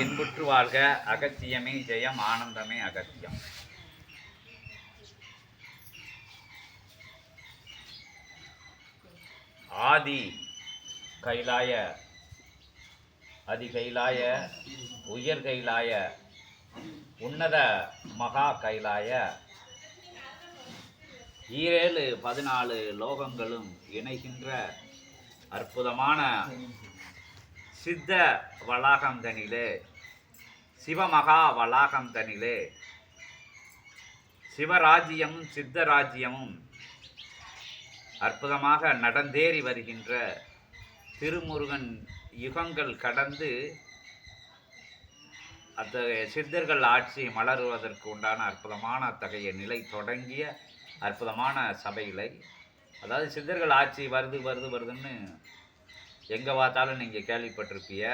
இன்புற்று வாழ்க அகத்தியமே ஜெயம் ஆனந்தமே அகத்தியம். ஆதி கைலாய அதி கைலாய உயர் கைலாய உன்னத மகா கைலாய ஈரேழு பதினாலு லோகங்களும் இணைகின்ற அற்புதமான சித்த வளாகம் தனிலே சிவமகா வளாகம் தனிலே சிவராஜ்யமும் சித்தராஜ்யமும் அற்புதமாக நடந்தேறி வருகின்ற திருமுருகன் யுகங்கள் கடந்து அத்தகைய சித்தர்கள் ஆட்சி மலருவதற்கு உண்டான அற்புதமான அத்தகைய நிலை தொடங்கிய அற்புதமான சபைகளை அதாவது சித்தர்கள் ஆட்சி வருது வருது வருதுன்னு எங்கே பார்த்தாலும் நீங்கள் கேள்விப்பட்டிருப்பீங்க.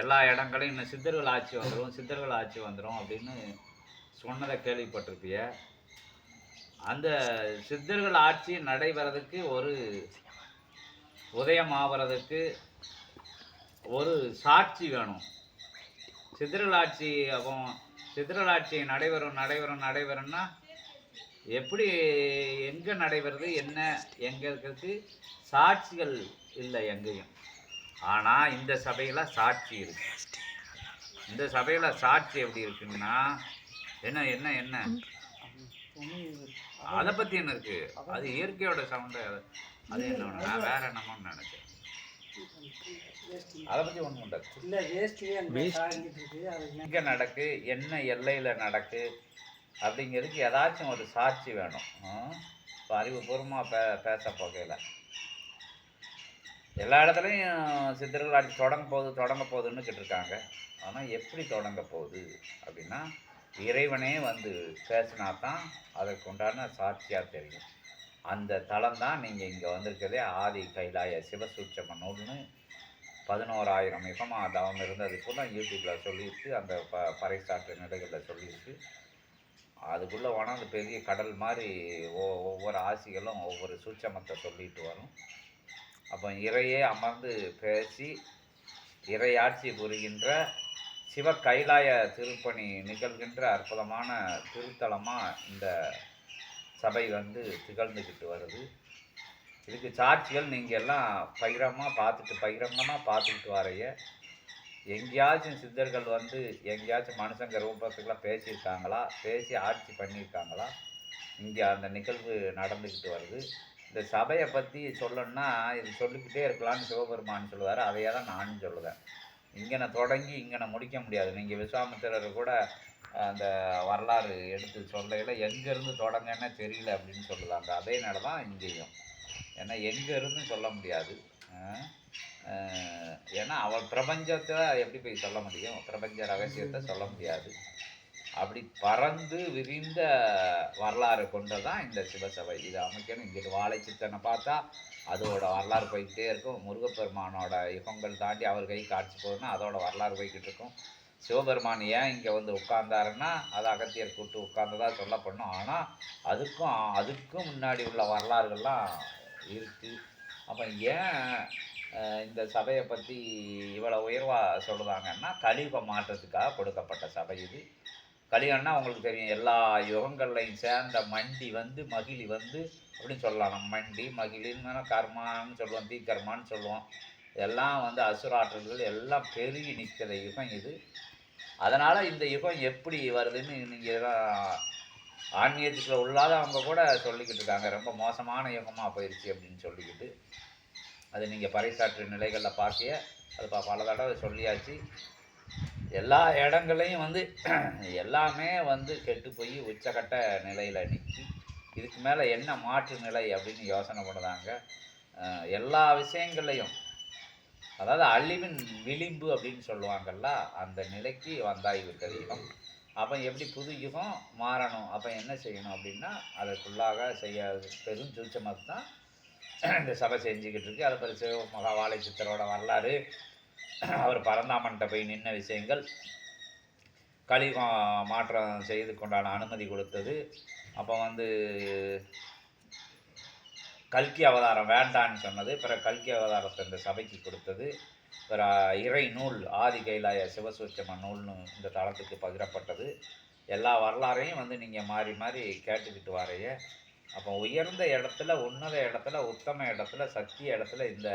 எல்லா இடங்களையும் இன்னும் சித்தர்கள் ஆட்சி வந்துடும் சித்தர்கள் ஆட்சி வந்துடும் அப்படின்னு சொன்னதை கேள்விப்பட்டிருப்பீங்க. அந்த சித்தர்கள் ஆட்சி நடைபெறதுக்கு ஒரு உதயம் ஒரு சாட்சி வேணும். சித்திரல் ஆட்சி அப்போ சித்திரல் ஆட்சி நடைபெறும் நடைபெறும் நடைபெறும்னா எப்படி எங்கே நடைபெறுது என்ன எங்கே இருக்கிறது சாட்சிகள் இல்லை எங்கேயும். ஆனால் இந்த சபையில் சாட்சி இருக்கு. இந்த சபையில் சாட்சி எப்படி இருக்குன்னா என்ன என்ன என்ன? அதை பற்றி என்ன இருக்கு? அது இயற்கையோட சவுண்டு அது என்ன? நான் வேற என்னமோன்னு நினைச்சேன். அதை பற்றி ஒன்றும் இல்லை எங்கே நடக்கு? என்ன எல்லையில் நடக்கு? அப்படிங்கிறதுக்கு ஏதாச்சும் ஒரு சாட்சி வேணும். இப்போ அறிவுபூர்வமாக பே பேச போகையில். எல்லா இடத்துலையும் சித்தர்கள் அடி தொடங்க போகுது தொடங்க போகுதுன்னு கேட்டிருக்காங்க ஆனால் எப்படி தொடங்க போகுது அப்படின்னா இறைவனே வந்து பேசினா தான் அதற்கு உண்டான சாட்சியாக தெரியும். அந்த தளம் தான் நீங்கள் இங்கே வந்திருக்கிறதே ஆதி கைலாய சிவசூட்சம நூல்னு பதினோராயிரம் யுகமாக தவம் இருந்தது கூட யூடியூப்பில் சொல்லியிருக்கு அந்த ப பறைசாற்று நிலைகளில் சொல்லியிருக்கு அதுக்குள்ளே போனால் அந்த பெரிய கடல் மாதிரி ஓ ஒவ்வொரு ஆசிகளும் ஒவ்வொரு சூட்சமத்தை சொல்லிட்டு வரும். அப்போ இறையே அமர்ந்து பேசி இறையாட்சி புரிகின்ற சிவ கைலாய திருப்பணி நிகழ்கின்ற அற்புதமான திருத்தலமாக இந்த சபை வந்து திகழ்ந்துக்கிட்டு வருது. இதுக்கு சாட்சிகள் நீங்கள் எல்லாம் பகிரமாக பார்த்துட்டு பகிரங்கமாக பார்த்துக்கிட்டு வரைய. எங்கேயாச்சும் சித்தர்கள் வந்து எங்கேயாச்சும் மனுஷங்க ரூபத்துக்குலாம் பேசியிருக்காங்களா? பேசி ஆட்சி பண்ணியிருக்காங்களா? இங்கே அந்த நிகழ்வு நடந்துக்கிட்டு வருது. இந்த சபையை பற்றி சொல்லணும்னா இது சொல்லிக்கிட்டே இருக்கலாம்னு சிவபெருமான் சொல்லுவார். அதையே தான் நானும் சொல்லுவேன். இங்கனை தொடங்கி இங்கனை முடிக்க முடியாது. நீங்கள் விஸ்வாமித்திரர் கூட அந்த வரலாறு எடுத்து சொல்லையில் எங்கேருந்து தொடங்கன்னு தெரியல அப்படின்னு சொல்லுவாங்க அதேனால தான் இங்கேயும். ஏன்னா எங்கேருந்து சொல்ல முடியாது. ஏன்னா அவள் பிரபஞ்சத்தை எப்படி போய் சொல்ல முடியும்? பிரபஞ்ச ரகசியத்தை சொல்ல முடியாது. அப்படி பறந்து விரிந்த வரலாறு கொண்டதான் இந்த சிவசபை. இது அமைக்கணும். இங்கிட்டு வாழை சித்தனை பார்த்தா அதோட வரலாறு போய்கிட்டே இருக்கும். முருகப்பெருமானோட யுகங்கள் தாண்டி அவர் கை காட்சி போகுதுன்னா அதோட வரலாறு போய்கிட்டு இருக்கும். சிவபெருமான் ஏன் இங்கே வந்து உட்கார்ந்தாருன்னா அது அகத்தியர் கூட்டு உட்கார்ந்ததாக சொல்லப்படணும். ஆனால் அதுக்கும் அதுக்கும் முன்னாடி உள்ள வரலாறுகள்லாம் இருக்குது அப்போ ஏன் இந்த சபையை பற்றி இவ்வளோ உயர்வாக சொல்லுதாங்கன்னா கலியுக மாற்றத்துக்காக கொடுக்கப்பட்ட சபை இது. கலியுகம்னா உங்களுக்கு தெரியும் எல்லா யுகங்கள்லையும் சேர்ந்த மண்டி வந்து மகிழி வந்து அப்படின்னு சொல்லலாம். நம்ம மண்டி மகிழின்னு கர்மான்னு சொல்லுவோம் தீக்கர்மான்னு சொல்லுவோம். எல்லாம் வந்து அசுராற்றல்கள் எல்லாம் பெருகி நிற்கிற யுகம் இது. அதனால் இந்த யுகம் எப்படி வருதுன்னு நீங்கள் ஆன்மீகத்துக்குள்ள உள்ளாதவங்க கூட சொல்லிக்கிட்டு இருக்காங்க. ரொம்ப மோசமான யுகமாக போயிடுச்சு அப்படின்னு சொல்லிக்கிட்டு. அது நீங்கள் பறைசாற்று நிலைகளில் பார்க்கிய அது ப- பல தடவை சொல்லியாச்சு. எல்லா இடங்களையும் வந்து எல்லாமே வந்து கெட்டு போய் உச்சக்கட்ட நிலையில் நிற்கி இதுக்கு மேலே என்ன மாற்று நிலை அப்படின்னு யோசனை பண்ணுறாங்க எல்லா விஷயங்களையும் அதாவது அழிவின் விளிம்பு அப்படின்னு சொல்லுவாங்கல்ல அந்த நிலைக்கு வந்தாய் விட்டது அப்போ எப்படி புது யுகம் மாறணும்? அப்போ என்ன செய்யணும் அப்படின்னா அதற்குள்ளாக செய்ய பெரும் சூச்சமாக தான் இந்த சபை செஞ்சுக்கிட்டு இருக்கு. அதை பற்றி சிவ மகா வாழை சித்தரோட வரலாறு. அவர் பரந்தாமன்ட்ட போய் நின்ன விஷயங்கள். கலியுகம் மாற்றம் செய்து கொண்டான அனுமதி கொடுத்தது. அப்போ வந்து கல்கி அவதாரம் வேண்டான்னு சொன்னது. பிறகு கல்கி அவதாரத்தை இந்த சபைக்கு கொடுத்தது. இறை நூல் ஆதி கைலாய சிவசூச்சம நூல்னு இந்த தளத்துக்கு பகிரப்பட்டது. எல்லா வரலாறையும் வந்து நீங்கள் மாறி மாறி கேட்டுக்கிட்டு வரைய. அப்போ உயர்ந்த இடத்துல உன்னத இடத்துல உத்தம இடத்துல சக்தி இடத்துல இந்த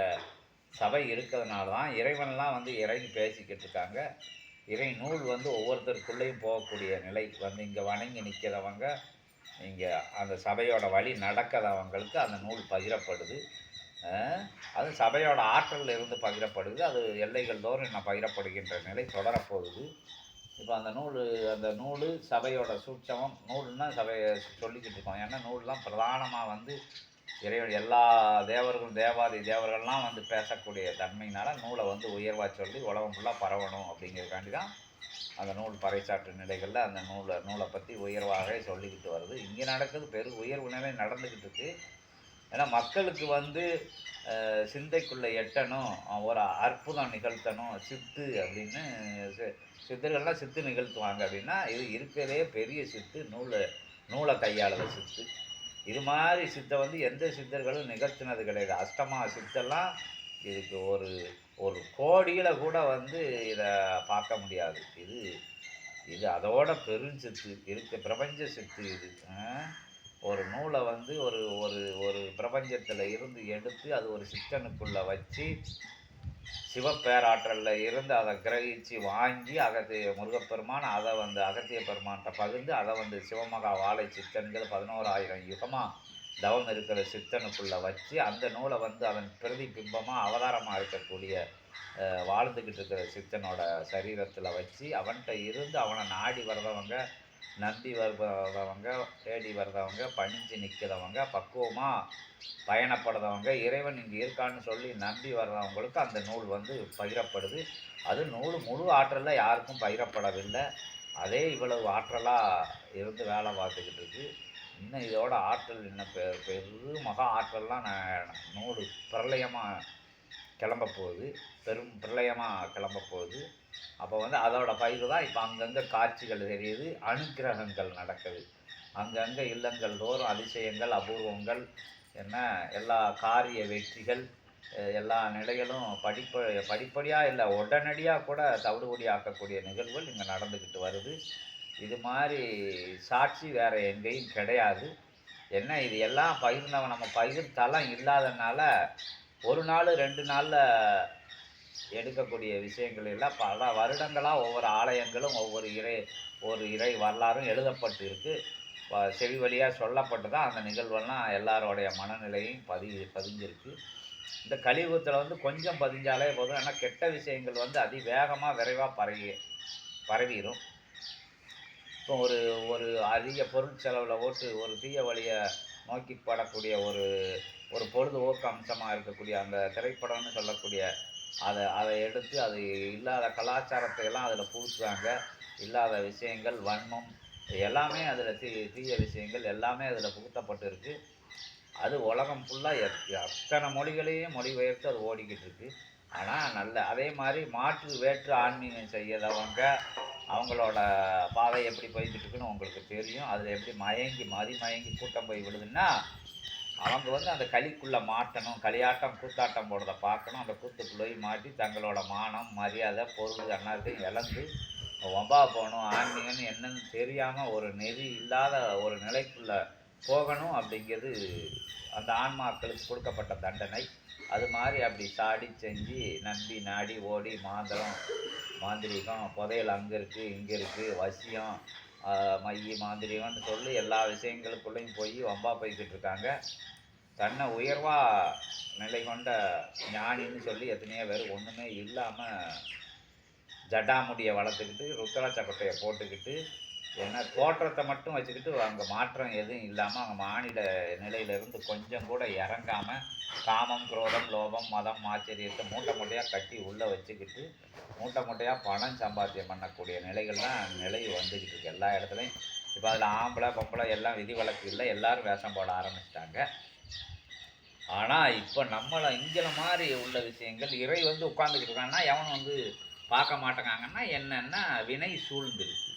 சபை இருக்கிறதுனால தான் இறைவன்லாம் வந்து இறங்கி பேசிக்கிட்டு இருக்காங்க. இறை நூல் வந்து ஒவ்வொருத்தருக்குள்ளேயும் போகக்கூடிய நிலை. வந்து இங்கே வணங்கி நிற்கிறவங்க இங்கே அந்த சபையோட வழி நடக்கிறவங்களுக்கு அந்த நூல் பகிரப்படுது. அது சபையோட ஆற்றலில் இருந்து பகிரப்படுது. அது எல்லைகள் தோறும் இன்னும் பகிரப்படுகின்ற நிலை தொடரப்போகுது. இப்போ அந்த நூல் அந்த நூல் சபையோட சூட்சமம். நூல்னால் சபையை சொல்லிக்கிட்டு இருக்கோம். ஏன்னா நூல்லாம் பிரதானமாக வந்து இறைவன் எல்லா தேவர்களும் தேவாதி தேவர்கள்லாம் வந்து பேசக்கூடிய தன்மையினால் நூலை வந்து உயர்வாக சொல்லி உலகம் ஃபுல்லாக பரவணும் அப்படிங்கிறதுக்காண்டி தான் அந்த நூல் பறைசாற்று நிலைகளில் அந்த நூலை நூலை பற்றி உயர்வாகவே சொல்லிக்கிட்டு வருது. இங்கே நடக்குது பெரு உயர்வு நிலை நடந்துக்கிட்டு இருக்குது ஏன்னா மக்களுக்கு வந்து சிந்தைக்குள்ளே எட்டணும் ஒரு அற்புதம் நிகழ்த்தணும் சித்து அப்படின்னு சித்தர்கள்லாம் சித்து நிகழ்த்துவாங்க அப்படின்னா இது இருக்கிறதே பெரிய சித்து நூலை நூலை கையாளுத சித்து. இது மாதிரி சித்தை வந்து எந்த சித்தர்களும் நிகழ்த்தினது கிடையாது. அஷ்டமா சித்தெல்லாம் இதுக்கு ஒரு ஒரு கோடியில் கூட வந்து இதை பார்க்க முடியாது. இது இது அதோட பெருஞ்சித்து இருக்கு பிரபஞ்ச சித்து இது. ஒரு நூலை வந்து ஒரு ஒரு ஒரு பிரபஞ்சத்தில் இருந்து எடுத்து அது ஒரு சித்தனுக்குள்ளே வச்சு சிவப்பேராற்றலில் இருந்து அதை கிரகிச்சு வாங்கி அகத்திய முருகப்பெருமான் அதை வந்து அகத்திய பெருமான்கிட்ட பகிர்ந்து அதை வந்து சிவமகா வாழை சித்தன்கள் பதினோராயிரம் யுகமாக தவம் இருக்கிற சித்தனுக்குள்ளே வச்சு அந்த நூலை வந்து அதன் பிரதிபிம்பமாக அவதாரமாக இருக்கக்கூடிய வாழ்ந்துக்கிட்டு இருக்கிற சித்தனோட சரீரத்தில் வச்சு அவன்கிட்ட இருந்து அவனை நாடி வர்றவங்க நந்தி வருபவங்க தேடி வர்றவங்க பணிஞ்சு நிற்கிறவங்க பக்குவமாக பயணப்படுறவங்க இறைவன் இங்கே இருக்கான்னு சொல்லி நம்பி வர்றவங்களுக்கு அந்த நூல் வந்து பகிரப்படுது. அது நூல் முழு ஆற்றலில் யாருக்கும் பகிரப்படவில்லை. அதே இவ்வளவு ஆற்றலாக இருந்து வேலை பார்த்துக்கிட்டு இருக்குது இன்னும் இதோட ஆற்றல் இன்னும் பெ பெரு மகா ஆற்றல்லாம் நான் நூல் பிரளயமாக கிளம்ப போகுது. பெரும் பிரளயமாக கிளம்ப போகுது. அப்போ வந்து அதோட பயிர் தான் இப்போ அங்கங்கே காட்சிகள் தெரியுது அனுக்கிரகங்கள் நடக்குது. அங்கங்கே இல்லங்கள் தோறும் அதிசயங்கள் அபூர்வங்கள் என்ன எல்லா காரிய வெற்றிகள் எல்லா நிலைகளும் படிப்ப படிப்படியாக இல்லை உடனடியாக கூட தவிடுபடி ஆக்கக்கூடிய நிகழ்வுகள் இங்கே நடந்துக்கிட்டு வருது. இது மாதிரி சாட்சி வேறு எங்கேயும் கிடையாது. என்ன இது எல்லாம் பகிர்ந்தவன் நம்ம பகிர் தளம் இல்லாதனால ஒரு நாள் ரெண்டு நாளில் எடுக்கக்கூடிய விஷயங்கள் எல்லாம் பல வருடங்களாக ஒவ்வொரு ஆலயங்களும் ஒவ்வொரு இறை ஒரு இறை வரலாறும் எழுதப்பட்டு இருக்குது செவி வழியாக சொல்லப்பட்டு தான் அந்த நிகழ்வெல்லாம் எல்லாரோடைய மனநிலையும் பதி பதிஞ்சிருக்கு. இந்த கலியுகத்தில் வந்து கொஞ்சம் பதிஞ்சாலே போதும். ஆனால் கெட்ட விஷயங்கள் வந்து அதிவேகமாக விரைவாக பரவி பரவிடும் இப்போ ஒரு ஒரு அதிக பொருள் செலவில் ஓட்டு ஒரு தீய வழியை நோக்கி படக்கூடிய ஒரு ஒரு பொழுதுபோக்கு அம்சமாக இருக்கக்கூடிய அந்த திரைப்படம்னு சொல்லக்கூடிய அதை அதை எடுத்து அது இல்லாத கலாச்சாரத்தை எல்லாம் அதில் புகுத்துறாங்க. இல்லாத விஷயங்கள் வன்மம் எல்லாமே அதில் தீ தீய விஷயங்கள் எல்லாமே அதில் புகுத்தப்பட்டு அது உலகம் ஃபுல்லாக அத்தனை மொழிகளையும் மொழிபெயர்த்து அது ஓடிக்கிட்டு இருக்கு ஆனால் நல்ல அதே மாதிரி மாற்று வேற்று ஆன்மீகம் செய்யறவங்க அவங்களோட பாதை எப்படி போய்கிட்டு இருக்குன்னு உங்களுக்கு தெரியும். அதில் எப்படி மயங்கி மதி மயங்கி கூட்டம் போய் விடுதுன்னா அவங்க வந்து அந்த களிக்குள்ளே மாட்டணும். களியாட்டம் கூத்தாட்டம் போடுறத பார்க்கணும். அந்த கூத்துக்குள்ளே மாட்டி தங்களோட மானம் மரியாதை பொருள் எல்லாத்தையும் இழந்து ஒம்பா போகணும். ஆன்மீகம்னு என்னன்னு தெரியாமல் ஒரு நெறி இல்லாத ஒரு நிலைக்குள்ளே போகணும் அப்படிங்கிறது அந்த ஆன்மாக்களுக்கு கொடுக்கப்பட்ட தண்டனை. அது மாதிரி அப்படி சாடி செஞ்சு நம்பி நாடி ஓடி மாந்திரம் மாந்திரீகம் புதையல் அங்கே இருக்குது இங்கே இருக்குது வசியம் மைய மாந்திரியம்னு சொல்லி எல்லா விஷயங்களுக்குள்ளேயும் போய் வம்பா போய்கிட்டு இருக்காங்க தன்னை உயர்வாக நிலை கொண்ட ஞானின்னு சொல்லி எத்தனையோ பேர் ஒன்றுமே இல்லாமல் ஜடாமுடியை வளர்த்துக்கிட்டு ருத்ராட்ச கொட்டையை போட்டுக்கிட்டு ஏன்னா தோற்றத்தை மட்டும் வச்சுக்கிட்டு அங்கே மாற்றம் எதுவும் இல்லாமல் அங்கே மாநில நிலையிலிருந்து கொஞ்சம் கூட இறங்காமல் காமம் குரோதம் லோபம் மதம் ஆச்சரியத்தை மூட்டை மூட்டையாக கட்டி உள்ளே வச்சுக்கிட்டு மூட்டை மூட்டையாக பணம் சம்பாத்தியம் பண்ணக்கூடிய நிலைகள்லாம் நிலை வந்துக்கிட்டு இருக்கு. எல்லா இடத்துலையும். இப்போ அதில் ஆம்பளை பொம்பளை எல்லாம் விதி வழக்கு இல்லை. எல்லாரும் வேஷம் போட ஆரம்பிச்சிட்டாங்க. ஆனால் இப்போ நம்மளை இங்கே மாதிரி உள்ள விஷயங்கள் இறை வந்து உட்காந்துக்கிட்டு இருக்காங்கன்னா எவன் வந்து பார்க்க மாட்டேங்காங்கன்னா என்னென்னா வினை சூழ்ந்துருக்கு.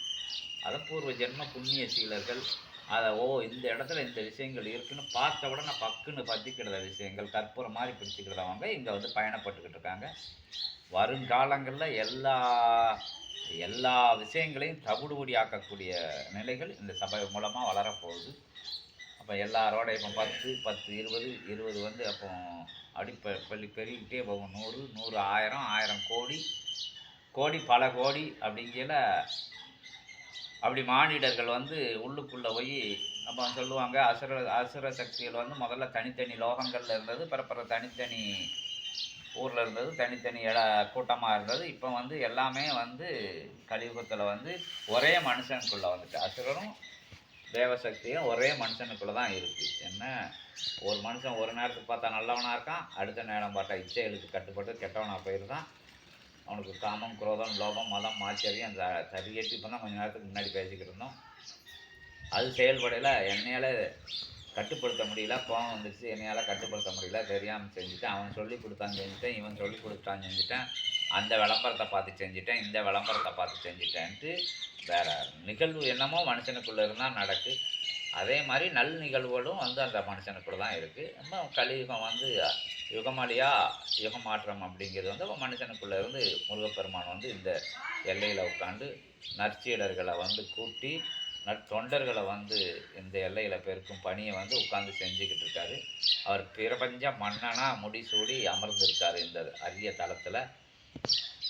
அது பூர்வ ஜென்ம புண்ணிய சீலர்கள் அதை ஓ இந்த இடத்துல இந்த விஷயங்கள் இருக்குன்னு பார்த்த உடனே பக்குன்னு பற்றிக்கிறத விஷயங்கள் கற்பூரம் மாதிரி பிடிச்சிக்கிடுறவங்க இங்கே வந்து பயணப்பட்டுக்கிட்டு இருக்காங்க. வருங்காலங்களில் எல்லா எல்லா விஷயங்களையும் தவிடுபடி ஆக்கக்கூடிய நிலைகள் இந்த சபை மூலமாக வளரப்போகுது. அப்போ எல்லாரோட இப்போ பத்து பத்து இருபது இருபது வந்து அப்போ அடிப்ப பள்ளி பெருகிட்டே போகும். நூறு நூறு ஆயிரம் ஆயிரம் கோடி கோடி பல கோடி அப்படிங்கிற அப்படி மானிடர்கள் வந்து உள்ளுக்குள்ளே போய் நம்ம சொல்லுவாங்க அசுர அசுர சக்திகள் வந்து முதல்ல தனித்தனி லோகங்களில் இருந்தது பிறப்பிற தனித்தனி ஊரில் இருந்தது தனித்தனி இட கூட்டமாக இருந்தது. இப்போ வந்து எல்லாமே வந்து கலியுகத்தில் வந்து ஒரே மனுஷனுக்குள்ளே வந்துட்டு அசுரரும் தேவசக்தியும் ஒரே மனுஷனுக்குள்ளே தான் இருக்குது என்ன? ஒரு மனுஷன் ஒரு நேரத்துக்கு பார்த்தா நல்லவனாக இருக்கான் அடுத்த நேரம் பார்த்தா இச்சைகளுக்கு கட்டுப்பட்டு கெட்டவனாக போயிருந்தான் அவனுக்கு காமம் குரோதம் லோபம் மதம் ஆச்சரியம் அந்த சரியேற்றி இப்போ தான் கொஞ்சம் நேரத்துக்கு முன்னாடி பேசிக்கிட்டு இருந்தோம். அது செயல்படையில் என்னையால் கட்டுப்படுத்த முடியல. கோவம் வந்துடுச்சு என்னையால் கட்டுப்படுத்த முடியல. தெரியாமல் செஞ்சுட்டேன். அவன் சொல்லி கொடுத்தான் செஞ்சுட்டேன். இவன் சொல்லி கொடுத்தான் செஞ்சுட்டேன். அந்த விளம்பரத்தை பார்த்து செஞ்சுட்டேன். இந்த விளம்பரத்தை பார்த்து செஞ்சுட்டேன்ட்டு வேறு நிகழ்வு என்னமோ மனுஷனுக்குள்ளே இருந்தால் நடக்கு. அதே மாதிரி நல் நிகழ்வுகளும் வந்து அந்த மனுஷனுக்குள்ள தான் இருக்குது நம்ம கலியுகம் வந்து யுகமாலியா யுகமாற்றம் அப்படிங்கிறது வந்து அப்ப மனுஷனுக்குள்ள இருந்து முருகப்பெருமான் வந்து இந்த எல்லையில் உட்காந்து நற்சீடர்களை வந்து கூட்டி நற்தொண்டர்களை வந்து இந்த எல்லையில் பெருக்கும் பணியை வந்து உட்காந்து செஞ்சுக்கிட்டு இருக்காரு. அவர் பிரபஞ்ச மன்னனாக முடிசூடி அமர்ந்திருக்காரு இந்த அரிய தளத்தில்.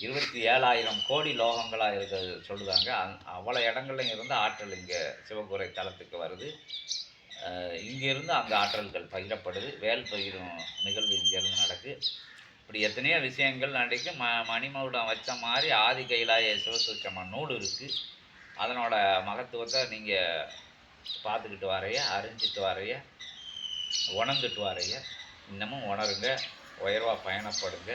இருபத்தி ஏழாயிரம் கோடி லோகங்களாக இருக்கிறது சொல்லுதாங்க. அந் அவ்வளோ இடங்கள்லையும் இருந்து ஆற்றல் இங்கே சிவகுரை தலத்துக்கு வருது. இங்கேருந்து அந்த அங்கே ஆற்றல்கள் பகிரப்படுது. வேல் பயிரும் நிகழ்வு இங்கேருந்து நடக்கு. இப்படி எத்தனையோ விஷயங்கள் நடக்கு ம மணிமகுடம் வச்ச மாதிரி ஆதி கைலாய சிவசூச்சம நூல் இருக்குது அதனோட மகத்துவத்தை நீங்கள் பார்த்துக்கிட்டு வரைய அறிஞ்சிட்டு வரைய உணர்ந்துட்டு வரைய. இன்னமும் உணருங்க உயர்வாக பயணப்படுங்க.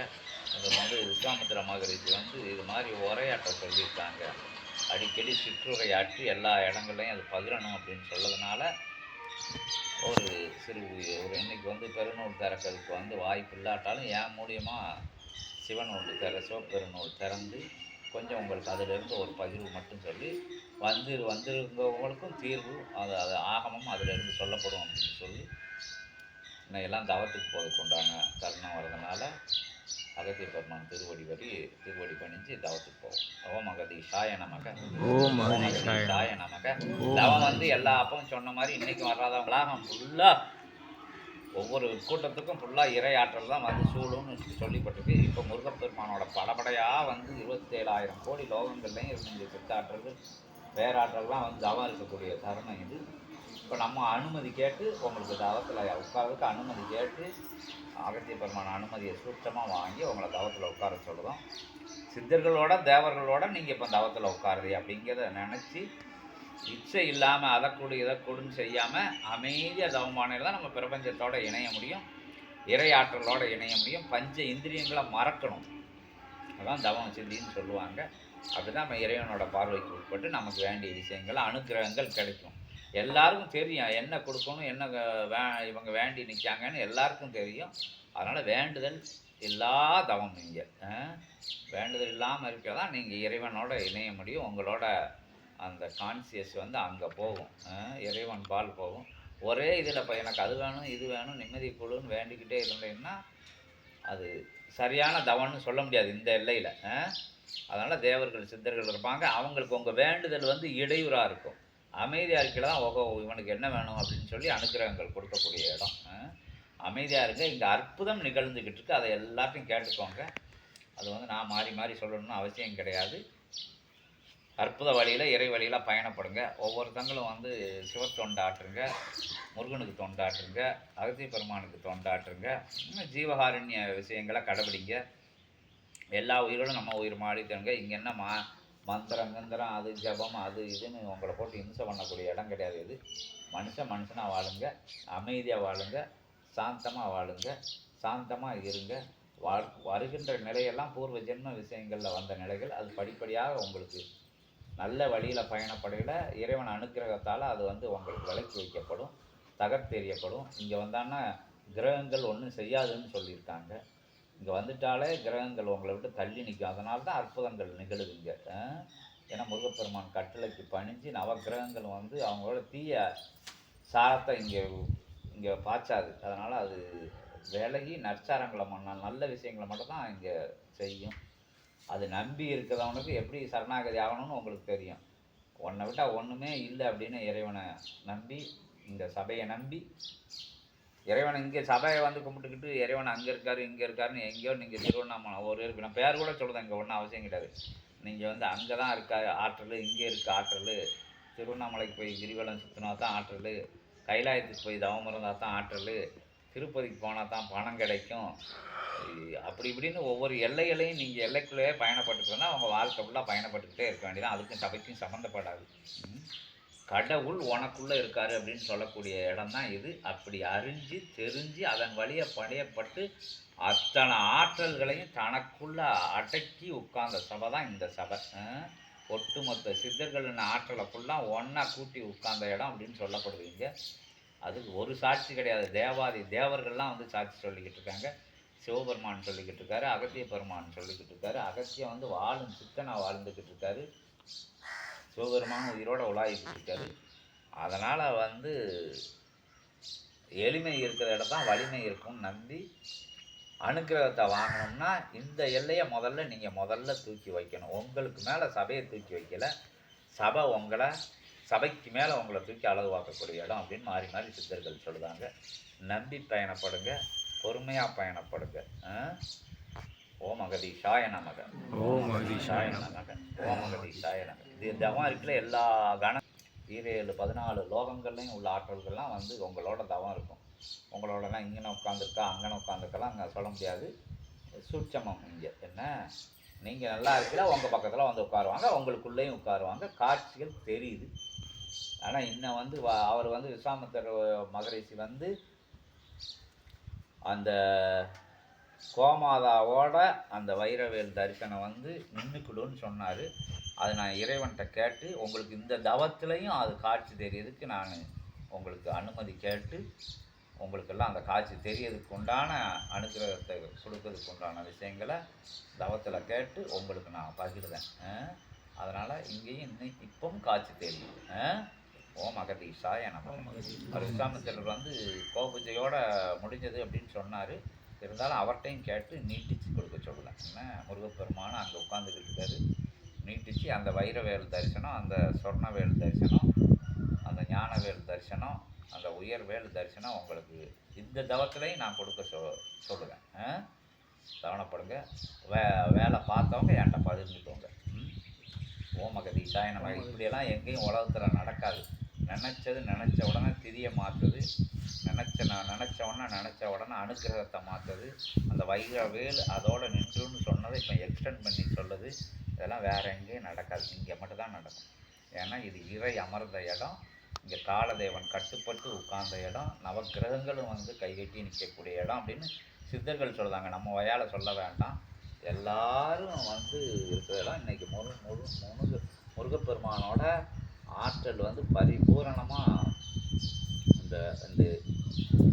அது வந்து விஸ்வாமித்திர மகரிஷி வந்து இது மாதிரி உரையாற்ற சொல்லியிருக்காங்க. அடிக்கடி சிற்றுரையாற்றி எல்லா இடங்கள்லையும் அது பகிரணும் அப்படின்னு சொல்லதுனால ஒரு சிறு ஒரு இன்னைக்கு வந்து பெருநூல் திறக்கிறதுக்கு வந்து வாய்ப்பு இல்லாட்டாலும் என் மூலியமாக சிவநூல் திற சிவப்பெருநூல் திறந்து கொஞ்சம் உங்களுக்கு அதிலிருந்து ஒரு பகிர்வு மட்டும் சொல்லி வந்து வந்திருந்தவங்களுக்கும் தீர்வு அது அது ஆகமும் அதிலிருந்து சொல்லப்படும் அப்படின்னு சொல்லி இன்னையெல்லாம் தவத்துக்கு போவதுக்கு உண்டான தருணம் வரதுனால அகத்திய பெருமான் திருவடி வரி திருவடி பணிஞ்சு தவத்துக்கு போவோம். ஓம் அகதீஷாய நமக. ஓம் அகதீஷாய நமக. தவம் வந்து எல்லா அப்பவும் சொன்ன மாதிரி இன்னைக்கு வராதவங்களாக ஃபுல்லாக ஒவ்வொரு கூட்டத்துக்கும் ஃபுல்லாக இறை ஆற்றல் தான் வந்து சூழும்னு சொல்லிப்பட்டிருக்கு. இப்போ முருகப்பெருமானோட படபடையாக வந்து இருபத்தேழாயிரம் கோடி லோகங்கள்லையும் இருந்த சித்தாற்றல்கள் பேராற்றல்லாம் வந்து தவம் இருக்கக்கூடிய தருணம் இது. இப்போ நம்ம அனுமதி கேட்டு உங்களுக்கு தவத்தில் உட்காரதுக்கு அனுமதி கேட்டு அகத்திய பெருமான அனுமதியை சூட்சமாக வாங்கி உங்களை தவத்தில் உட்கார சொல்கிறோம் சித்தர்களோட தேவர்களோட நீங்கள் இப்போ தவத்தில் உட்காருது அப்படிங்கிறத நினச்சி இச்சை இல்லாமல் அதை கொடு இதை கொடுன்னு செய்யாமல் அமைதியாக தவமானையில் தான் நம்ம பிரபஞ்சத்தோடு இணைய முடியும் இறையாற்றலோட இணைய முடியும் பஞ்ச இந்திரியங்களை மறக்கணும். அதான் தவம் சித்தின்னு சொல்லுவாங்க. அப்படி தான் நம்ம இறைவனோட பார்வைக்கு உட்பட்டு நமக்கு வேண்டிய விஷயங்கள் அனுக்கிரகங்கள் கிடைக்கும். எல்லாருக்கும் தெரியும். என்ன கொடுக்கணும் என்ன வே- இவங்க வேண்டி நிற்காங்கன்னு எல்லாருக்கும் தெரியும். அதனால் வேண்டுதல் எல்லா தவம் நீங்கள் வேண்டுதல் இல்லாமல் இருக்கிறதா நீங்கள் இறைவனோட இணைய முடியும். உங்களோட அந்த கான்சியஸ் வந்து அங்கே போகும் இறைவன் பால் போகும். ஒரே இதில் இப்போ எனக்கு அது வேணும் இது வேணும் நிம்மதி குழுன்னு வேண்டிக்கிட்டே இருந்தீங்கன்னா அது சரியான தவன்னு சொல்ல முடியாது இந்த எல்லையில் அதனால் தேவர்கள் சித்தர்கள் இருப்பாங்க. அவங்களுக்கு உங்கள் வேண்டுதல் வந்து இடையூறாக இருக்கும். அமைதியாக இருக்கல? தான் ஓகோ இவனுக்கு என்ன வேணும் அப்படின்னு சொல்லி அனுக்கிரகங்கள் கொடுக்கக்கூடிய இடம். அமைதியாக இருங்க. இங்கே அற்புதம் நிகழ்ந்துக்கிட்டு இருக்கு அதை எல்லாத்தையும் கேட்டுக்கோங்க. அது வந்து நான் மாறி மாறி சொல்லணும்னு அவசியம் கிடையாது. அற்புத வழியில் இறை வழியில் பயணப்படுங்க. ஒவ்வொருத்தங்களும் வந்து சிவ தொண்டாற்றுங்க. முருகனுக்கு தொண்டாற்றுங்க. அகத்திய பெருமானுக்கு தொண்டாற்றுங்க. இன்னும் ஜீவகாருண்ய விஷயங்களை கடைபிடிங்க எல்லா உயிரோடும் நம்ம உயிர் மாறி தருங்க இங்கே என்ன மா மந்திரம் கந்திரம் அது ஜபம் அது இதுன்னு உங்களை போட்டு இம்சை பண்ணக்கூடிய இடம் கிடையாது இது. மனுஷன் மனுஷனாக வாழுங்க அமைதியாக வாழுங்க சாந்தமாக வாழுங்க சாந்தமாக இருங்க. வாழ் வருகின்ற நிலையெல்லாம் பூர்வ ஜென்ம விஷயங்களில் வந்த நிலைகள். அது படிப்படியாக உங்களுக்கு நல்ல வழியில் பயணப்படையில் இறைவன் அனுக்கிரகத்தால் அது வந்து உங்களுக்கு விலக்கி வைக்கப்படும் தகர்த்தெறியப்படும். இங்கே வந்தான்னா கிரகங்கள் ஒன்றும் செய்யாதுன்னு சொல்லியிருக்காங்க. இங்கே வந்துட்டாலே கிரகங்கள் உங்களை விட்டு தள்ளி நிற்கும் அதனால தான் அற்புதங்கள் நிகழுதுங்க ஏன்னா முருகப்பெருமான் கட்டளைக்கு பணிஞ்சு நவக்கிரகங்கள் வந்து அவங்களோட தீய சாரத்தை இங்கே இங்கே பாய்ச்சாது. அதனால் அது விலகி நற்சாரங்களை மண்ணால் நல்ல விஷயங்களை மட்டும் தான் இங்கே செய்யும். அது நம்பி இருக்கிறவனுக்கு எப்படி சரணாகதி ஆகணும்னு உங்களுக்கு தெரியும். உன்னை விட்டால் ஒன்றுமே இல்லை அப்படின்னு இறைவனை நம்பி இந்த சபையை நம்பி இறைவன் இங்கே சபையை வந்து கும்பிட்டுக்கிட்டு இறைவன் அங்கே இருக்காரு இங்கே இருக்காருன்னு எங்கேயோ நீங்கள் திருவண்ணாமலை ஒரு இருக்கு நான் பேர் கூட சொல்லுதேன் இங்கே ஒன்றும் அவசியம் கிடையாது. நீங்கள் வந்து அங்கே தான் இருக்கா ஆற்றல் இங்கே இருக்க ஆற்றல். திருவண்ணாமலைக்கு போய் கிரிவலம் சுற்றினா தான் ஆற்றல். கைலாயத்துக்கு போய் தவம் இருந்தால் தான் ஆற்றல். திருப்பதிக்கு போனால் தான் பணம் கிடைக்கும். அப்படி இப்படின்னு ஒவ்வொரு எல்லைகளையும் நீங்கள் எல்லைக்குள்ளேயே பயணப்பட்டுட்டு அவங்க வாழ்க்கை ஃபுல்லாக பயணப்பட்டுக்கிட்டே இருக்க வேண்டியதான் அதுக்கும் சபைக்கும் சம்மந்தப்படாது கடவுள் உனக்குள்ளே இருக்காரு அப்படின்னு சொல்லக்கூடிய இடம் தான் இது. அப்படி அறிஞ்சு தெரிஞ்சு அதன் வழியை படையப்பட்டு அத்தனை ஆற்றல்களையும் தனக்குள்ள அடக்கி உட்கார்ந்த சபை தான் இந்த சபை. ஒட்டுமொத்த சித்தர்களின் ஆற்றலை ஃபுல்லாக ஒன்றா கூட்டி உட்கார்ந்த இடம் அப்படின்னு சொல்லப்படுவீங்க. அதுக்கு ஒரு சாட்சி கிடையாது. தேவாதி தேவர்கள்லாம் வந்து சாட்சி சொல்லிக்கிட்டு இருக்காங்க. சிவபெருமான் சொல்லிக்கிட்டு இருக்காரு அகத்திய பெருமான் சொல்லிக்கிட்டு இருக்காரு. அகத்தியம் வந்து வாழும் சித்தனாக வாழ்ந்துக்கிட்டு இருக்காரு. சிவபெருமான் உயிரோட உலாவிக்கிட்டு இருக்காரு. அதனால் வந்து எளிமை இருக்கிற இடம் தான் வலிமை இருக்கும்னு நம்பி அனுக்கிரகத்தை வாங்கணும்னா இந்த எல்லையை முதல்ல நீங்கள் முதல்ல தூக்கி வைக்கணும். உங்களுக்கு மேலே சபையை தூக்கி வைக்கல. சபை உங்களை சபைக்கு மேலே உங்களை தூக்கி அளவு பார்க்கக்கூடிய இடம் அப்படின்னு மாறி மாறி சித்தர்கள் சொல்லுதாங்க. நம்பி பயணப்படுங்க பொறுமையாக பயணப்படுங்க? ஓம் அகதீஷாய நமக. ஓம் அகதீஷாய நமக. ஓம் அகதீஷாய நமக. இது தவம் இருக்கிற எல்லா கண ஈரேழு பதினாலு லோகங்கள்லையும் உள்ள ஆற்றல்கள்லாம் வந்து உங்களோட தவம் இருக்கும். உங்களோடலாம் இங்கன உட்காந்துருக்கா அங்கன உட்காந்துருக்கலாம் அங்கே சொல்ல முடியாது. சூட்சமம் இங்கே. என்ன? நீங்கள் நல்லா இருக்கிற உங்கள் பக்கத்தில் வந்து உட்காருவாங்க உங்களுக்குள்ளேயும் உட்காருவாங்க. காட்சிகள் தெரியுது. ஆனால் இன்னும் வந்து வ- அவர் வந்து விஸ்வாமித்தர் மகரிஷி வந்து அந்த கோமாதாவோட அந்த வைரவேல் தரிசனம் வந்து நின்றுக்கிடுன்னு சொன்னார். அது நான் இறைவன்கிட்ட கேட்டு உங்களுக்கு இந்த தவத்துலையும் அது காட்சி தெரியறதுக்கு நான் உங்களுக்கு அனுமதி கேட்டு உங்களுக்கெல்லாம் அந்த காட்சி தெரியறதுக்கு உண்டான அனுகிரகத்தை கொடுக்கறதுக்கு உண்டான விஷயங்களை தவத்தில் கேட்டு உங்களுக்கு நான் பகிர்ந்தேன் அதனால் இங்கேயும் இன்னும் இப்பவும் காட்சி தெரியும்? ஓம் அகதீஷாய நம அவர் விஸ்வாமித்திரர் வந்து கோபூஜையோட முடிஞ்சது அப்படின்னு சொன்னார். இருந்தாலும் அவர்கிட்டையும் கேட்டு நீட்டிச்சு கொடுக்க சொல்லலாம் என்ன? முருகப்பெருமான் அங்கே உட்காந்துக்கிட்டு இருக்காரு. நீட்டிச்சு. அந்த வைரவேல் தரிசனம் அந்த சொர்ணவேல் தரிசனம் அந்த ஞானவேல் தரிசனம் அந்த உயர்வேல் தரிசனம் உங்களுக்கு இந்த தவத்திலையும் நான் கொடுக்க சொ சொல்லுவேன்? கவனப்படுங்க. வே வேலை பார்த்தவங்க என்கிட்ட பகிர்ந்துக்கோங்க. ம்? ஓம் அகதீஷாய நம்ம இப்படியெல்லாம் எங்கேயும் உலகத்தில் நடக்காது. நினச்சது நினச்ச உடனே திரிய மாற்றுது. நினச்ச நான் நினச்ச உடனே நினச்ச உடனே அனுக்கிரகத்தை மாற்றுது. அந்த வைர வேல் அதோட நின்றுன்னு சொன்னதை இப்போ எக்ஸ்டெண்ட் பண்ணி சொல்லுது. இதெல்லாம் வேற எங்கேயும் நடக்காது. இங்கே மட்டும்தான் நடக்கும். ஏன்னா இது இறை அமர்ந்த இடம். இங்கே காலதேவன் கட்டுப்பட்டு உட்கார்ந்த இடம். நவக்கிரகங்களும் வந்து கைகட்டி நிற்கக்கூடிய இடம் அப்படின்னு சித்தர்கள் சொல்கிறாங்க நம்ம வயால் சொல்ல வேண்டாம். எல்லாரும் வந்து இருக்கிறதெல்லாம் இன்றைக்கி முரு முரு முருக முருகப்பெருமானோட ஆற்றல் வந்து பரிபூரணமாக இந்த இந்த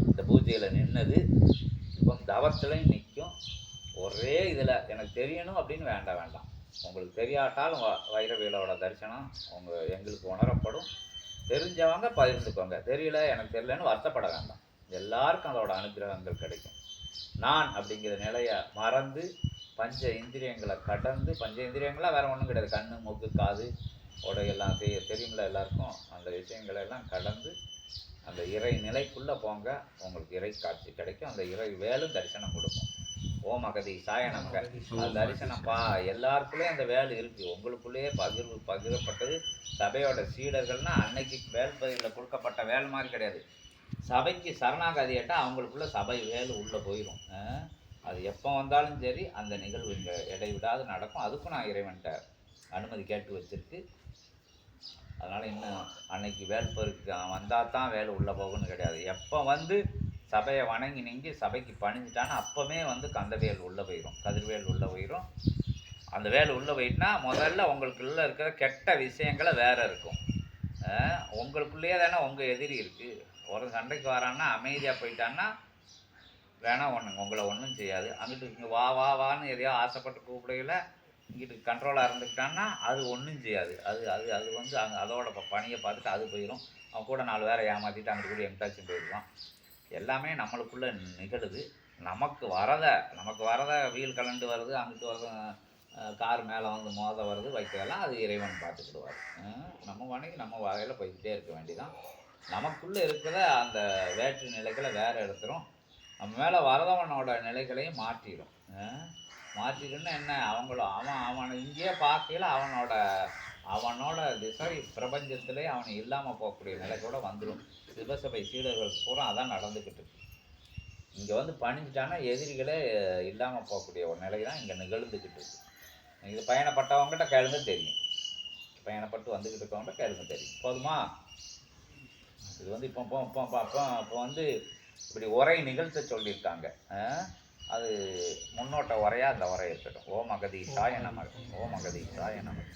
இந்த பூஜையில் நின்னது. இப்போ தவத்துலையும் நிற்கும் ஒரே இதில் எனக்கு தெரியணும் அப்படின்னு வேண்டாம் வேண்டாம். உங்களுக்கு தெரியாட்டாலும் வ வைரவேலோட தரிசனம் உங்கள் எங்களுக்கு உணரப்படும். தெரிஞ்சவங்க பகிர்ந்துக்கோங்க. தெரியல எனக்கு தெரியலன்னு வருத்தப்பட வேண்டாம். எல்லாருக்கும் அதோட அனுகிரகங்கள் கிடைக்கும். நான் அப்படிங்கிற நிலையை மறந்து பஞ்ச இந்திரியங்களை கடந்து பஞ்ச இந்திரியங்களாக வேறு ஒன்றும் கிடையாது. கண்ணு மூக்கு காது உடையெல்லாம் தெரிய தெரியுமில்ல எல்லாருக்கும். அந்த விஷயங்களை எல்லாம் கடந்து அந்த இறை நிலைக்குள்ளே போங்க. உங்களுக்கு இறை காட்சி கிடைக்கும். அந்த இறை வேலும் தரிசனம் கொடுக்கும். ஓம் அகதி சாய நமக அந்த தரிசனம் பா எல்லாருக்குள்ளேயும் அந்த வேல் இருக்கு. உங்களுக்குள்ளேயே பகிர்வு பகிரப்பட்டது. சபையோட சீடர்கள்னா அன்னைக்கு வேல் பகுதியில் கொடுக்கப்பட்ட வேல் மாதிரி கிடையாது. சபைக்கு சரணாகதியாட்டா அவங்களுக்குள்ள சபை வேல் உள்ளே போயிடும் அது எப்போ வந்தாலும் சரி அந்த நிகழ்வு இங்கே இடைவிடாது நடக்கும். அதுக்கும் நான் இறைவன்கிட்ட அனுமதி கேட்டு வச்சிருக்கு. அதனால் இன்னும் அன்னைக்கு வேல் பொருக்கு வந்தால் தான் வேல் உள்ளே போகணும்னு கிடையாது. எப்போ வந்து சபையை வணங்கி நீங்கி சபைக்கு பணிஞ்சிட்டான்னா அப்போவே வந்து கந்தவேல் உள்ளே போயிடும் கதிர்வேல் உள்ளே போயிடும் அந்த வேல் உள்ளே போயிட்டுனா முதல்ல உங்களுக்குள்ள இருக்கிற கெட்ட விஷயங்களை வேறு இருக்கும். உங்களுக்குள்ளேயே தானே உங்கள் எதிரி இருக்குது ஒரு சண்டைக்கு வரான்னா அமைதியாக போயிட்டான்னா வேணாம் ஒன்று உங்களை ஒன்றும் செய்யாது. அங்கிட்டு இங்கே வா வா வான்னு எதையோ ஆசைப்பட்டு கூப்பிடையில இங்கிட்டு கண்ட்ரோலாக இருந்துக்கிட்டான்னா அது ஒன்றும் செய்யாது. அது அது அது வந்து அங்கே அதோட ப- பணியை பார்த்துட்டு அது போயிடும் அவன் கூட நாலு பேரை ஏமாற்றிட்டு அங்கிட்டு கூட எம்டாச்சும் போயிடுவான் எல்லாமே நம்மளுக்குள்ளே நிகழுது. நமக்கு வரத நமக்கு வரத வீல் கலண்டு வருது அங்கிட்டு வரது கார் மேலே வந்து மோத வருது வைக்கிறதெல்லாம் அது இறைவன் பார்த்துக்கிடுவார். நம்ம வணிகம் நம்ம வகையில் போய்கிட்டே இருக்க வேண்டிதான். நமக்குள்ளே இருக்கிற அந்த வேற்று நிலைகளை வேறு எடுத்துரும். நம்ம மேலே வரதவனோட நிலைகளையும் மாற்றிடும் மாற்றிடுன்னா என்ன? அவங்களும் அவன் அவனை இங்கேயே பார்க்கையில் அவனோட அவனோட திசை பிரபஞ்சத்திலே அவன் இல்லாமல் போகக்கூடிய நிலை கூட வந்துடும் சிவசபை சீடர்கள் பூரா அதான் நடந்துக்கிட்டு இருக்கு. இங்கே வந்து பணிஞ்சிட்டான்னா எதிரிகளே இல்லாமல் போகக்கூடிய ஒரு நிலை தான் இங்கே நிகழ்ந்துக்கிட்டு இருக்கு. இது பயணப்பட்டவங்ககிட்ட கேளுங்க தெரியும். பயணப்பட்டு வந்துக்கிட்டு இருக்கவங்ககிட்ட கேளுங்க தெரியும். போதுமா? இது வந்து இப்போ இப்போ இப்போ இப்போ இப்போ வந்து இப்படி உரை நிகழ்த்த சொல்லியிருக்காங்க. அது முன்னோட்ட உரையா? அந்த உரை இருக்கட்டும். ஓம் அகதீஷாய நமக ஓம் அகதீஷாய நமக